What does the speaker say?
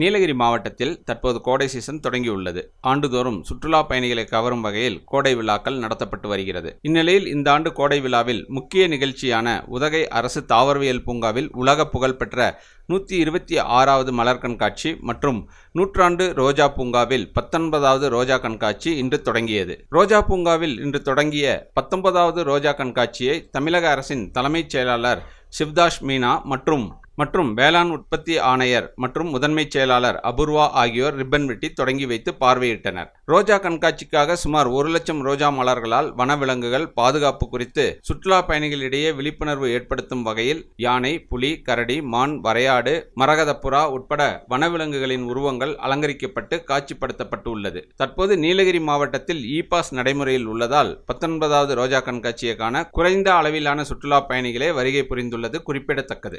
நீலகிரி மாவட்டத்தில் தற்போது கோடை சீசன் தொடங்கியுள்ளது. ஆண்டுதோறும் சுற்றுலா பயணிகளை கவரும் வகையில் கோடை விழாக்கள் நடத்தப்பட்டு வருகிறது. இந்நிலையில் இந்த ஆண்டு கோடை விழாவில் முக்கிய நிகழ்ச்சியான உதகை அரசு தாவரவியல் பூங்காவில் உலக புகழ்பெற்ற நூற்றி இருபத்தி ஆறாவது மலர் கண்காட்சி மற்றும் நூற்றாண்டு ரோஜா பூங்காவில் பத்தொன்பதாவது ரோஜா கண்காட்சி இன்று தொடங்கியது. ரோஜா பூங்காவில் இன்று தொடங்கிய பத்தொன்பதாவது ரோஜா கண்காட்சியை தமிழக அரசின் தலைமைச் செயலாளர் சிவ்தாஷ் மீனா மற்றும் மற்றும் வேளாண் உற்பத்தி ஆணையர் மற்றும் முதன்மைச் செயலாளர் அபூர்வா ஆகியோர் ரிப்பன் வெட்டி தொடங்கி வைத்து பார்வையிட்டனர். ரோஜா கண்காட்சிக்காக சுமார் ஒரு லட்சம் ரோஜா மலர்களால் வனவிலங்குகள் பாதுகாப்பு குறித்து சுற்றுலா பயணிகளிடையே விழிப்புணர்வு ஏற்படுத்தும் வகையில் யானை புலி கரடி மான் வரையாடு மரகதப்புறா உட்பட வனவிலங்குகளின் உருவங்கள் அலங்கரிக்கப்பட்டு காட்சிப்படுத்தப்பட்டு உள்ளது தற்போது நீலகிரி மாவட்டத்தில் இ பாஸ் நடைமுறையில் உள்ளதால் பத்தொன்பதாவது ரோஜா கண்காட்சியை காண குறைந்த அளவிலான சுற்றுலா பயணிகளே வருகை புரிந்துள்ளது குறிப்பிடத்தக்கது.